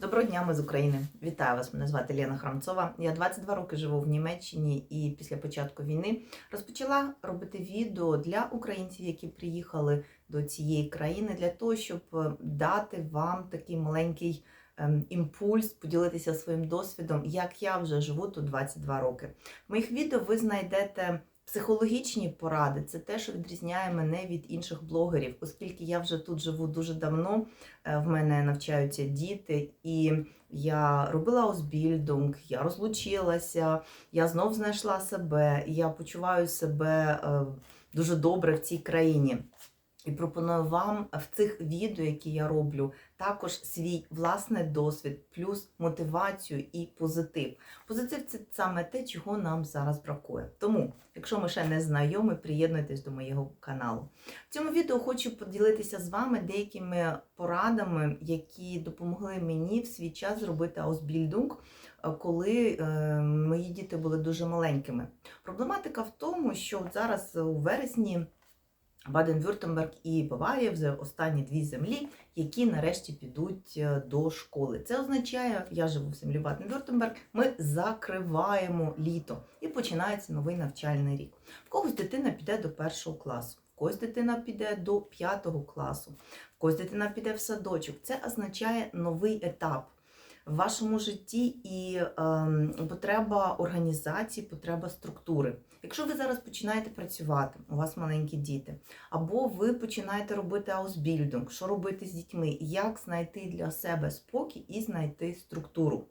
Доброго дня, ми з України. Вітаю вас! Мене звати Лена Храмцова. Я 22 роки живу в Німеччині і після початку війни розпочала робити відео для українців, які приїхали до цієї країни, для того, щоб е, дати вам такий маленький ем, імпульс, поділитися своїм досвідом, як я вже живу тут 22 роки. В моїх відео ви знайдете. Психологічні поради це те, що відрізняє мене від інших блогерів, оскільки я вже тут живу дуже давно. е, В мене навчаються діти, і я робила озбільдунг, я розлучилася, я знов знайшла себе, я почуваю себе е, дуже добре в цій країні. І пропоную вам в цих відео, які я роблю, також свій власний досвід, плюс мотивацію і позитив. Позитив це саме те, чого нам зараз бракує. Тому, якщо ми ще не знайомі, приєднуйтесь до моєго каналу. В цьому відео хочу поділитися з вами деякими порадами, які допомогли мені в свій час зробити аусбільдунг, е, коли е, мої діти були дуже маленькими. Проблематика в тому, що зараз у вересні. Баден-Вюртемберг і Баварія вже останні дві землі, які нарешті підуть е, до школи. Це означає, я живу в землі Баден-Вюртемберг, ми закриваємо літо і починається новий навчальний рік. В когось дитина піде до першого класу, в когось дитина піде до п'ятого класу, в когось дитина піде в садочок. Це означає новий етап. В вашому житті і ем, потреба організації, потреба структури. Якщо ви зараз починаєте працювати, у вас маленькі діти, або ви починаєте робити аусбільдинг, що робити з дітьми, як знайти для себе спокій і знайти структуру.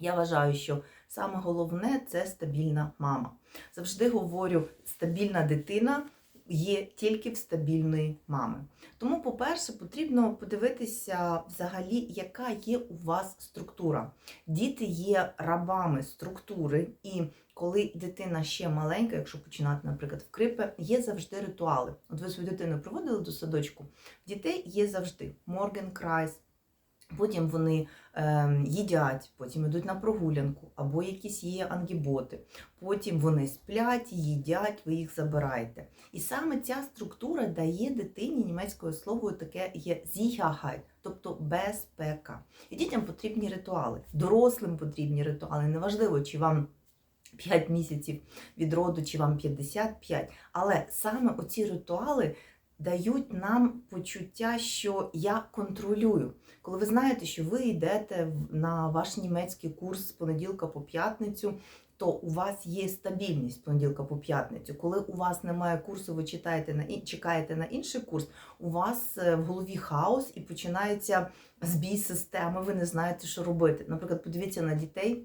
Я вважаю, що саме головне це стабільна мама. Завжди говорю, стабільна дитина є тільки в стабільної мами. Тому, по-перше, потрібно подивитися взагалі, яка є у вас структура. Діти є рабами структури, і коли дитина ще маленька, якщо починати, наприклад, в крипи, є завжди ритуали. От ви свою дитину проводили до садочку, в дітей є завжди моргенкрайс, потім вони е, їдять, потім йдуть на прогулянку, або якісь є ангіботи. Потім вони сплять, їдять, ви їх забираєте. І саме ця структура дає дитині німецькою словою таке є «Sicherheit», тобто безпека. І дітям потрібні ритуали, дорослим потрібні ритуали. Неважливо, чи вам 5 місяців від роду, чи вам 55. Але саме оці ритуали дають нам почуття, що я контролюю. Коли ви знаєте, що ви йдете на ваш німецький курс з понеділка по п'ятницю, то у вас є стабільність понеділка по п'ятницю. Коли у вас немає курсу, ви читаєте на чекаєте на інший курс, у вас е, в голові хаос і починається збій системи, ви не знаєте, що робити. Наприклад, подивіться на дітей,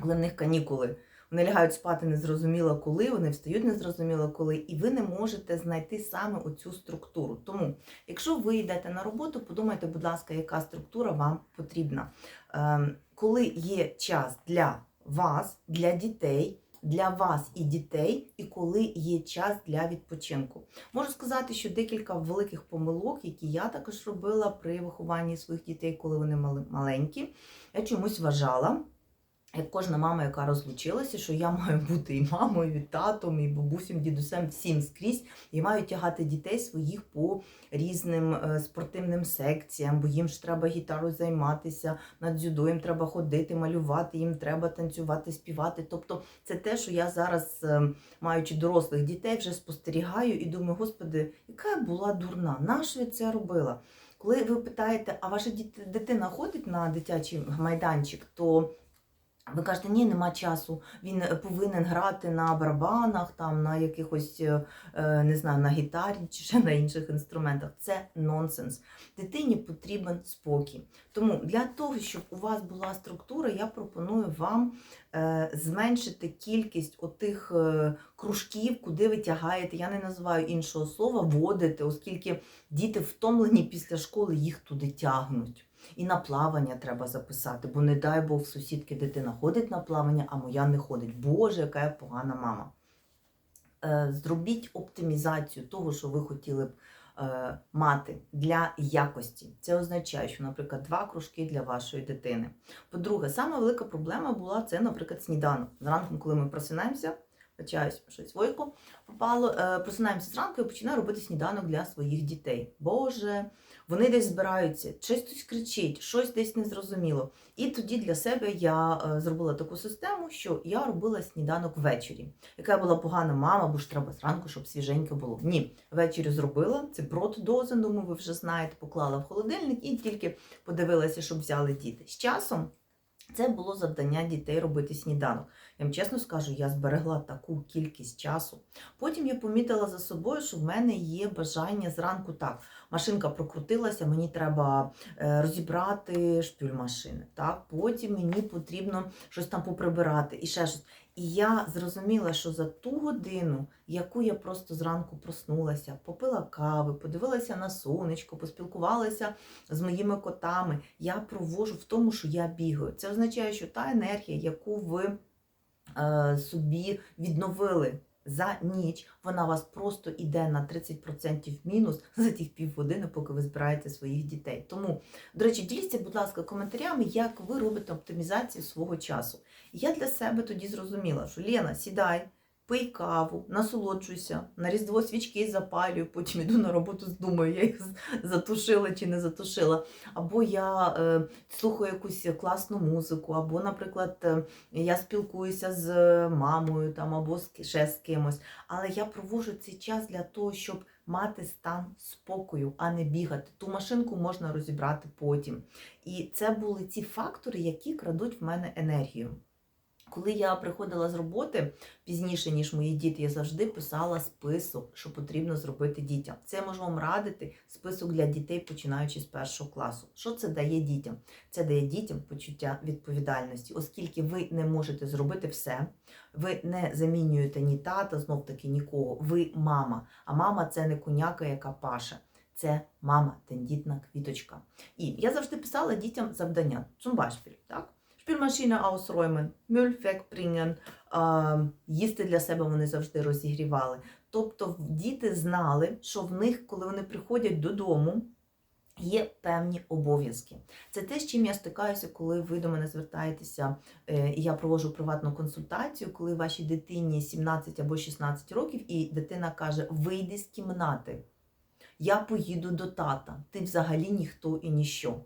коли в них канікули. Вони лягають спати незрозуміло коли, вони встають незрозуміло коли, і ви не можете знайти саме оцю структуру. Тому, якщо ви йдете на роботу, подумайте, будь ласка, яка структура вам потрібна. Ем, Коли є час для вас, для дітей, для вас і дітей, і коли є час для відпочинку. Можу сказати, що декілька великих помилок, які я також робила при вихованні своїх дітей, коли вони маленькі, я чомусь вважала як кожна мама, яка розлучилася, що я маю бути і мамою, і татом, і бабусем, дідусем, всім скрізь, і маю тягати дітей своїх по різним е, спортивним секціям, бо їм ж треба гітарою займатися, на дзюдо їм треба ходити, малювати, їм треба танцювати, співати. Тобто це те, що я зараз, е, маючи дорослих дітей, вже спостерігаю і думаю, господи, яка я була дурна, нащо я це робила? Коли ви питаєте, а ваша дитина ходить на дитячий майданчик, то ви кажете, ні, нема часу. Він е, повинен грати на барабанах, там на якихось е, е, не знаю, на гітарі чи ще на інших інструментах. Це нонсенс. Дитині потрібен спокій. Тому для того, щоб у вас була структура, я пропоную вам зменшити кількість отих кружків, куди ви тягаєте. Я не називаю іншого слова, водити, оскільки діти втомлені після школи їх туди тягнуть. І на плавання треба записати, бо не дай Бог в сусідки дитина ходить на плавання, а моя не ходить. Боже, яка я погана мама. Е, Зробіть оптимізацію того, що ви хотіли б е, мати для якості. Це означає, що, наприклад, два кружки для вашої дитини. По-друге, сама велика проблема була це, наприклад, сніданок. Зранку, коли ми просинаємося, Вибачаюсь, щось войко попало. Е, Просинаємося зранку і починаю робити сніданок для своїх дітей. Боже, вони десь збираються, щось хтось кричить, щось десь незрозуміло. І тоді для себе я е, зробила таку систему, що я робила сніданок ввечері. Яка була погана мама, бо ж треба зранку, щоб свіженьке було. Ні, ввечері зробила це протдоза, думаю, ви вже знаєте, поклала в холодильник і тільки подивилася, щоб взяли діти. З часом це було завдання дітей робити сніданок. Я вам чесно скажу, я зберегла таку кількість часу. Потім я помітила за собою, що в мене є бажання зранку так. Машинка прокрутилася, мені треба е, розібрати шпюль машини. Так? Потім мені потрібно щось там поприбирати і ще щось. І я зрозуміла, що за ту годину, яку я просто зранку проснулася, попила кави, подивилася на сонечко, поспілкувалася з моїми котами, я провожу в тому, що я бігаю. Це означає, що та енергія, яку ви собі відновили за ніч, вона вас просто йде на 30% мінус за тих півгодини, поки ви збираєте своїх дітей. Тому, до речі, діліться, будь ласка, коментарями, як ви робите оптимізацію свого часу. Я для себе тоді зрозуміла, що Лена, сідай. Пий каву, насолоджуйся, на різдво свічки запалюю, потім іду на роботу, думаю, я їх затушила чи не затушила. Або я е, слухаю якусь класну музику, або, наприклад, е, я спілкуюся з мамою там, або ще з кимось. Але я проводжу цей час для того, щоб мати стан спокою, а не бігати. Ту машинку можна розібрати потім. І це були ці фактори, які крадуть в мене енергію. Коли я приходила з роботи пізніше, ніж мої діти, я завжди писала список, що потрібно зробити дітям. Це можу вам радити список для дітей, починаючи з першого класу. Що це дає дітям? Це дає дітям почуття відповідальності, оскільки ви не можете зробити все, ви не замінюєте ні тата, знов таки нікого. Ви мама. А мама це не коняка, яка паше. Це мама, тендітна квіточка. І я завжди писала дітям завдання. Beispiel, так? Спільмашина ausräumen, Müll wegbringen, їсти для себе вони завжди розігрівали. Тобто діти знали, що в них, коли вони приходять додому, є певні обов'язки. Це те, з чим я стикаюся, коли ви до мене звертаєтеся, е, і я проводжу приватну консультацію, коли вашій дитині 17 або 16 років, і дитина каже: вийди з кімнати. Я поїду до тата, ти взагалі ніхто і ніщо.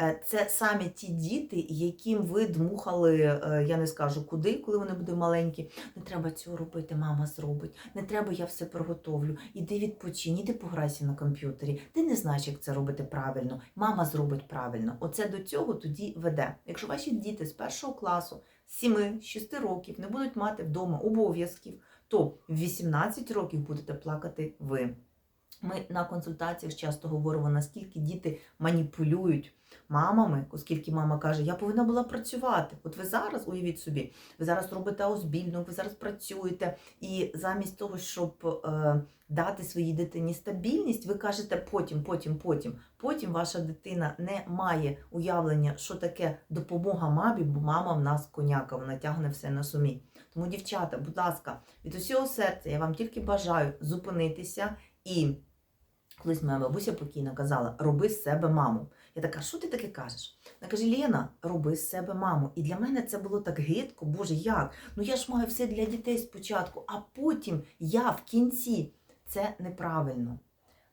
Е, Це саме ті діти, яким ви дмухали, е, я не скажу куди, коли вони були маленькі. Не треба цього робити, мама зробить. Не треба, я все приготовлю. Іди відпочинь, іди пограйся на комп'ютері. Ти не знаєш, як це робити правильно. Мама зробить правильно. Оце до цього тоді веде. Якщо ваші діти з першого класу, з 7-6 років не будуть мати вдома обов'язків, то в 18 років будете плакати ви. Ми на консультаціях часто говоримо, наскільки діти маніпулюють мамами, оскільки мама каже, я повинна була працювати. От ви зараз, уявіть собі, ви зараз робите озбільну, ви зараз працюєте, і замість того, щоб е, дати своїй дитині стабільність, ви кажете потім, потім, потім. Потім ваша дитина не має уявлення, що таке допомога мамі, бо мама в нас коняка, вона тягне все на сумі. Тому, дівчата, будь ласка, від усього серця я вам тільки бажаю зупинитися і. Колись моя бабуся покійна казала, роби з себе маму. Я така, що ти таке кажеш? Вона каже, Лена, роби з себе маму. І для мене це було так гидко, боже, як? Ну я ж маю все для дітей спочатку, а потім я в кінці. Це неправильно.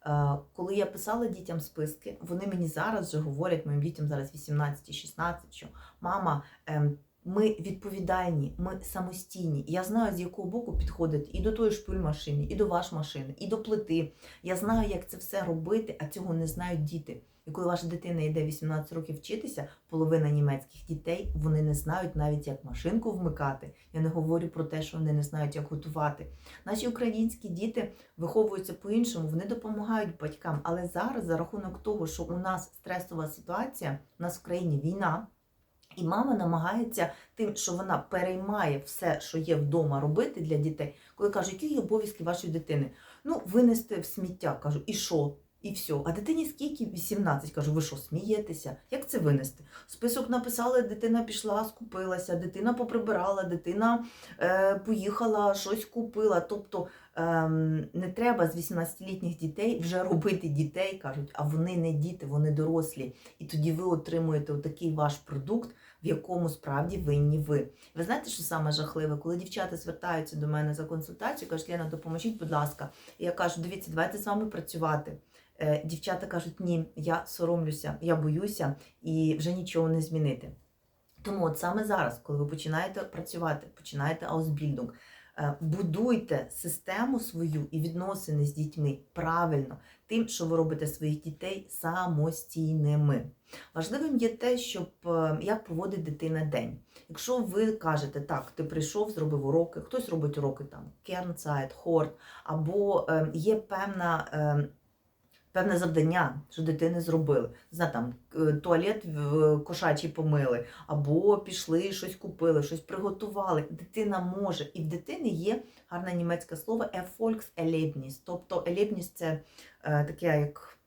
Е, Коли я писала дітям списки, вони мені зараз вже говорять, моїм дітям зараз 18-16, що мама, ем, ми відповідальні, ми самостійні. Я знаю, з якого боку підходити і до тої шпильмашини, і до ваш машини, і до плити. Я знаю, як це все робити, а цього не знають діти. І коли ваша дитина йде 18 років вчитися, половина німецьких дітей вони не знають навіть, як машинку вмикати. Я не говорю про те, що вони не знають, як готувати. Наші українські діти виховуються по-іншому, вони допомагають батькам. Але зараз, за рахунок того, що у нас стресова ситуація, у нас в країні війна. І мама намагається тим, що вона переймає все, що є вдома, робити для дітей. Коли каже, які є обов'язки вашої дитини? Ну, винести в сміття. Кажу, і що? І все. А дитині скільки? 18. Кажу, ви що, смієтеся? Як це винести? Список написали, дитина пішла, скупилася, дитина поприбирала, дитина е, поїхала, щось купила. Тобто ем, не треба з 18-літніх дітей вже робити дітей, кажуть, а вони не діти, вони дорослі. І тоді ви отримуєте такий ваш продукт, в якому справді винні ви. Ви знаєте, що саме жахливе, коли дівчата звертаються до мене за консультацією, кажуть, Лена, допоможіть, будь ласка. І я кажу, дивіться, давайте з вами працювати. Е, Дівчата кажуть, ні, я соромлюся, я боюся і вже нічого не змінити. Тому от саме зараз, коли ви починаєте працювати, починаєте аусбільдинг, будуйте систему свою і відносини з дітьми правильно, тим, що ви робите своїх дітей самостійними. Важливим є те, щоб е, як проводить дитина день. Якщо ви кажете, так, ти прийшов, зробив уроки, хтось робить уроки там Кернсайд, Хорт, або е, є певна. Певне завдання, що дитини зробили. Знає, там е, туалет в- кошачий помили, або пішли, щось купили, щось приготували. Дитина може. І в дитини є гарне німецьке слово Erfolgserlebnis. Тобто Erlebnis – це е, таке як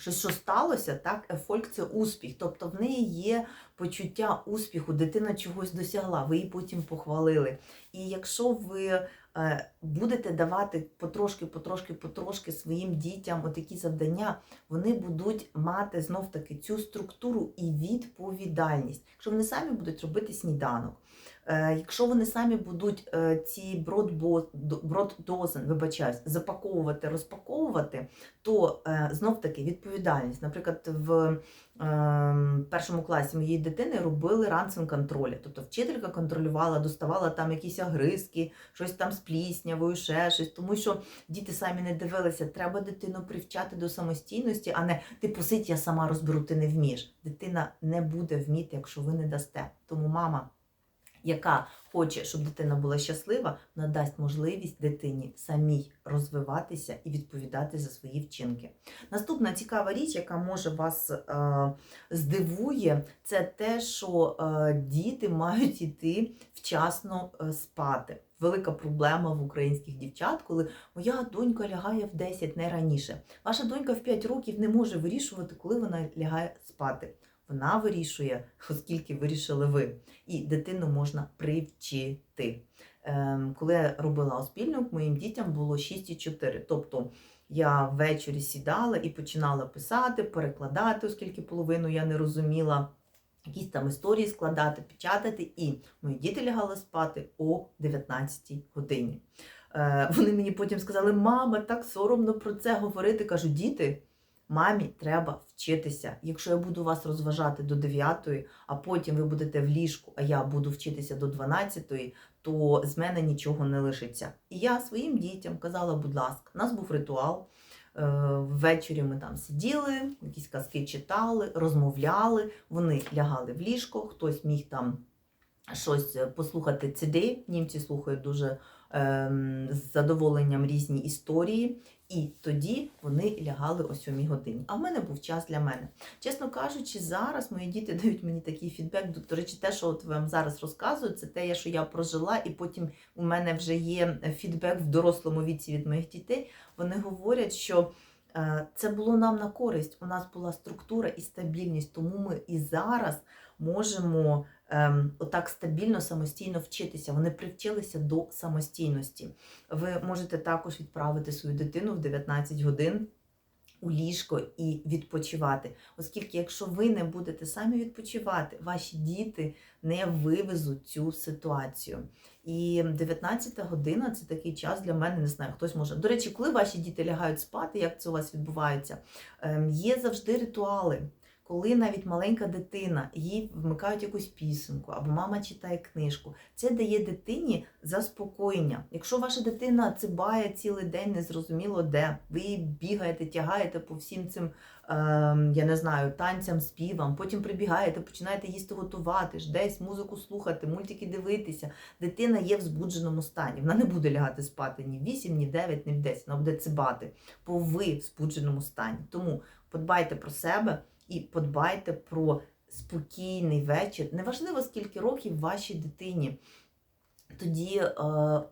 щось, що сталося, так? Ефольк це успіх. Тобто в неї є почуття успіху, дитина чогось досягла, ви її потім похвалили. І якщо ви будете давати потрошки, потрошки, потрошки своїм дітям отакі завдання, вони будуть мати знов таки цю структуру і відповідальність. Якщо вони самі будуть робити сніданок. Е, Якщо вони самі будуть е, ці броддозен, вибачаюсь, запаковувати, розпаковувати, то е, знов таки відповідальність. Наприклад, в першому класі моєї дитини робили ранцин контролі. Тобто вчителька контролювала, доставала там якісь огризки, щось там з пліснявою, ще щось. Тому що діти самі не дивилися, треба дитину привчати до самостійності, а не ти посидь, я сама розберу, ти не вмієш. Дитина не буде вміти, якщо ви не дасте. Тому мама яка хоче, щоб дитина була щаслива, надасть можливість дитині самій розвиватися і відповідати за свої вчинки. Наступна цікава річ, яка може вас е, здивує, це те, що е, діти мають іти вчасно е, спати. Велика проблема в українських дівчат, коли моя донька лягає в 10, не раніше. Ваша донька в 5 років не може вирішувати, коли вона лягає спати. Вона вирішує, оскільки вирішили ви. І дитину можна привчити. Ем, коли я робила оспільник, моїм дітям було 6,4. Тобто я ввечері сідала і починала писати, перекладати, оскільки половину я не розуміла, якісь там історії складати, печатати. І мої діти лягали спати о 19 годині. Е, Вони мені потім сказали: мама, так соромно про це говорити. Кажу, діти. Мамі треба вчитися. Якщо я буду вас розважати до 9, а потім ви будете в ліжку, а я буду вчитися до 12, то з мене нічого не лишиться. І я своїм дітям казала, будь ласка, у нас був ритуал. Е, Ввечері ми там сиділи, якісь казки читали, розмовляли. Вони лягали в ліжко, хтось міг там щось послухати CD. Німці слухають дуже ем, з задоволенням різні історії. І тоді вони лягали о 7 годині. А в мене був час для мене. Чесно кажучи, зараз мої діти дають мені такий фідбек. До речі, те, що от вам зараз розказую, це те, що я прожила, і потім у мене вже є фідбек в дорослому віці від моїх дітей. Вони говорять, що е, це було нам на користь. У нас була структура і стабільність, тому ми і зараз можемо ем, отак стабільно самостійно вчитися. Вони привчилися до самостійності. Ви можете також відправити свою дитину в 19 годин у ліжко і відпочивати. Оскільки, якщо ви не будете самі відпочивати, ваші діти не вивезуть цю ситуацію. І 19 година це такий час для мене, не знаю, хтось може. До речі, коли ваші діти лягають спати, як це у вас відбувається, ем, є завжди ритуали. Коли навіть маленька дитина їй вмикають якусь пісеньку, або мама читає книжку, це дає дитині заспокоєння. Якщо ваша дитина цибає цілий день, незрозуміло де, ви бігаєте, тягаєте по всім цим, ем, я не знаю, танцям, співам, потім прибігаєте, починаєте їсти готувати, ж десь музику слухати, мультики дивитися. Дитина є в збудженому стані. Вона не буде лягати спати ні в 8, ні в 9, ні в 10, вона буде цибати, бо ви в збудженому стані. Тому подбайте про себе і подбайте про спокійний вечір. Неважливо, скільки років вашій дитині. Тоді е,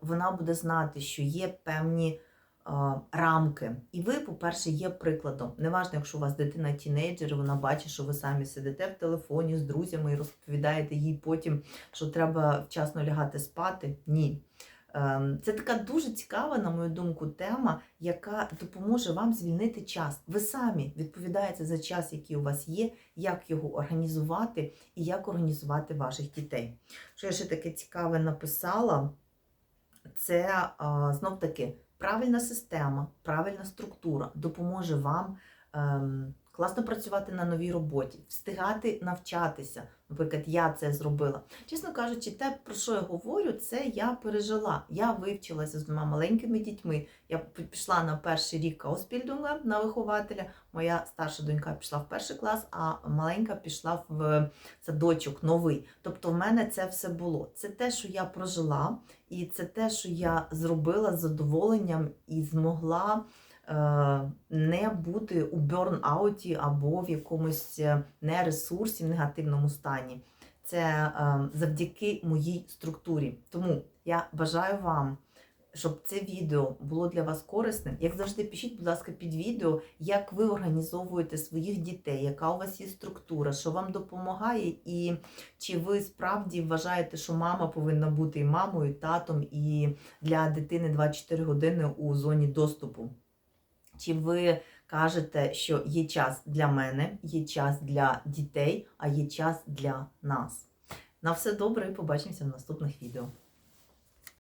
вона буде знати, що є певні е, рамки. І ви, по-перше, є прикладом. Неважно, якщо у вас дитина тінейджер, вона бачить, що ви самі сидите в телефоні з друзями і розповідаєте їй потім, що треба вчасно лягати спати. Ні. Ем, Це така дуже цікава, на мою думку, тема, яка допоможе вам звільнити час. Ви самі відповідаєте за час, який у вас є, як його організувати і як організувати ваших дітей. Що я ще таке цікаве написала? Це знов таки правильна система, правильна структура допоможе вам ем, класно працювати на новій роботі, встигати навчатися. Наприклад, я це зробила. Чесно кажучи, те, про що я говорю, це я пережила. Я вивчилася з двома маленькими дітьми. Я пішла на перший рік Ауспільдунга на вихователя. Моя старша донька пішла в перший клас, а маленька пішла в садочок новий. Тобто, в мене це все було. Це те, що я прожила, і це те, що я зробила з задоволенням і змогла не бути у берн-ауті або в якомусь е, нересурсі, в негативному стані. Це е, завдяки моїй структурі. Тому я бажаю вам, щоб це відео було для вас корисним. Як завжди, пишіть, будь ласка, під відео, як ви організовуєте своїх дітей, яка у вас є структура, що вам допомагає, і чи ви справді вважаєте, що мама повинна бути і мамою, і татом, і для дитини 24 години у зоні доступу. Чи ви кажете, що є час для мене, є час для дітей, а є час для нас? На все добре і побачимося в наступних відео.